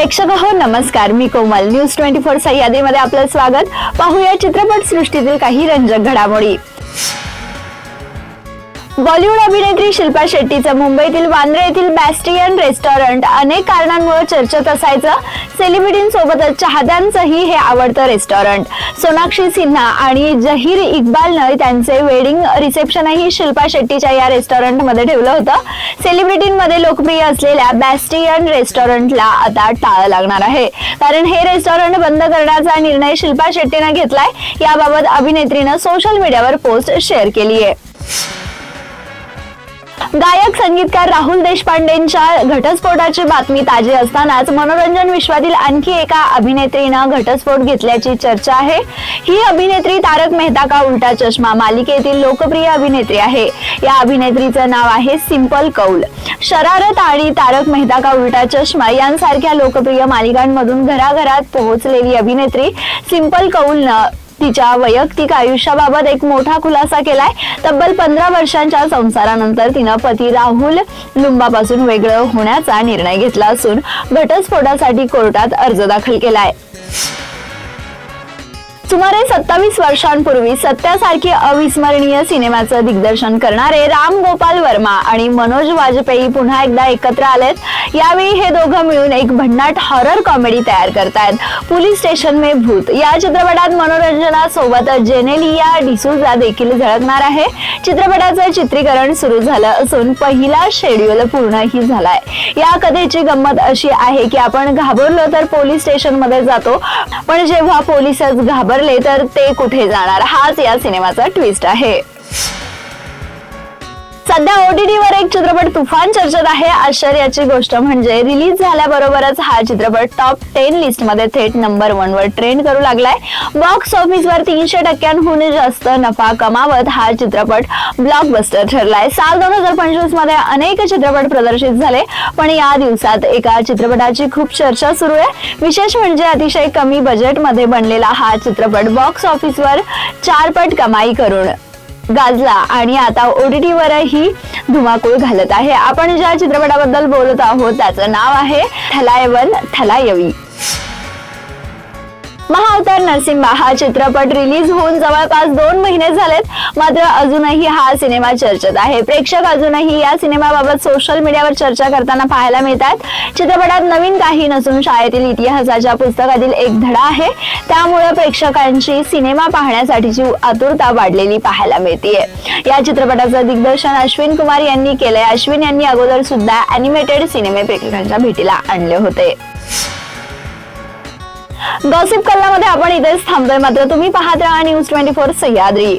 प्रेक्षक हो नमस्कार. मी कोमल. न्यूज ट्वेंटी फोर सह्याद्रीमध्ये आपलं स्वागत. पाहूया चित्रपट सृष्टीतील काही रंजक घडामोडी. बॉलिवूड अभिनेत्री शिल्पा शेट्टीचं मुंबईतील वांद्रे येथील बॅस्टियन रेस्टॉरंट अनेक कारणांमुळे चर्चेत असायचं. सेलिब्रिटींसोबतच चाहत्यांचंही हे आवडतं रेस्टॉरंट. सोनाक्षी सिन्हा आणि जहीर इक्बालनं त्यांचे वेडिंग रिसेप्शनही शिल्पा शेट्टीच्या या रेस्टॉरंटमध्ये ठेवलं होतं. सेलिब्रिटींमध्ये लोकप्रिय असलेल्या बॅस्टियन रेस्टॉरंटला आता टाळं लागणार आहे. कारण हे रेस्टॉरंट बंद करण्याचा निर्णय शिल्पा शेट्टीनं घेतलाय. याबाबत अभिनेत्रीनं सोशल मीडियावर पोस्ट शेअर केली आहे गायक संगीतकार राहुल देशपांडेंच्या घटस्फोटाची बातमी ताजी असतानाच मनोरंजन विश्वातील आणखी एका अभिनेत्रीनं घटस्फोट घेतल्याची चर्चा आहे. ही अभिनेत्री तारक मेहता का उलटा चष्मा? मालिकेतील लोकप्रिय अभिनेत्री आहे. या अभिनेत्रीचं नाव आहे सिंपल कौल. शरारत आणि तारक मेहता का उलटा चष्मा यांसारख्या लोकप्रिय मालिकांमधून घराघरात पोहोचलेली अभिनेत्री सिंपल कौलनं तिच्या वैयक्तिक आयुष्याबाबत एक मोठा खुलासा केलाय. तब्बल पंधरा वर्षांच्या संसारानंतर तिनं पती राहुल लुंबापासून वेगळं होण्याचा निर्णय घेतला असून घटस्फोटासाठी कोर्टात अर्ज दाखल केलाय. सुमारे सत्तावीस वर्षांपूर्वी सत्यासारखी अविस्मरणीय सिनेमाचं दिग्दर्शन करणारे राम गोपाल वर्मा आणि मनोज वाजपेयी पुन्हा एकदा एकत्र आलेत. यावेळी हे दोघं मिळून एक भन्नाट हॉरर कॉमेडी तयार करतायत. पोलीस स्टेशन में भूत. या चित्रपटात मनोरंजनासोबत जेनेलिया डिसूजा देखील झळकणार आहे. चित्रपटाचं चित्रीकरण सुरू झालं असून पहिला शेड्यूल पूर्णही झालाय. या कथेची गंमत अशी आहे की आपण घाबरलो तर पोलीस स्टेशनमध्ये जातो. पण जेव्हा पोलीसच विसरले तर ते कुठे जाणार? हाच या सिनेमाचा ट्विस्ट आहे. सध्या ओटीटी वर एक चित्रपट तुफान चर्चेत आहे. आश्चर्याची गोष्ट म्हणजे रिलीज झाल्याबरोबरच हा चित्रपट टॉप टेन लिस्टमध्ये थेट नंबर वन वर ट्रेंड करू लागलाय. बॉक्स ऑफिस वर तीनशे टक्क्यांहून जास्त नफा कमावत हा चित्रपट ब्लॉकबस्टर ठरलाय. साल दोन हजार पंचवीसमध्ये अनेक चित्रपट प्रदर्शित झाले पण या दिवसात एका चित्रपटाची खूप चर्चा सुरू आहे. विशेष म्हणजे अतिशय कमी बजेटमध्ये बनलेला हा चित्रपट बॉक्स ऑफिसवर चारपट कमाई करून गाजला आणि आता ओडीटीवरही धुमाकूळ घालत आहे. आपण ज्या चित्रपटाबद्दल बोलत आहोत त्याचं नाव आहे थलायवन थलायवी महावतार नरसिंहा हा चित्रपट रिलीज होऊन जवळपास दोन महिने झालेत. मात्र अजूनही हा सिनेमा चर्चेत आहे. प्रेक्षक अजूनही या सिनेमाबाबत सोशल मीडियावर चर्चा करताना पाहायला मिळतात. चित्रपटात नवीन काही नसून शाळेतील इतिहासाच्या पुस्तकातील एक धडा आहे. त्यामुळे प्रेक्षकांची सिनेमा पाहण्यासाठीची आतुरता वाढलेली पाहायला मिळतीये. या चित्रपटाचं दिग्दर्शन अश्विन कुमार यांनी केलंय. अश्विन यांनी अगोदर सुद्धा अॅनिमेटेड सिनेमे प्रेक्षकांच्या भेटीला आणले होते. गॉसिप कल्लामध्ये आपण इथेच थांबतोय. मात्र तुम्ही पाहत राहा न्यूज ट्वेंटी फोर सह्याद्री.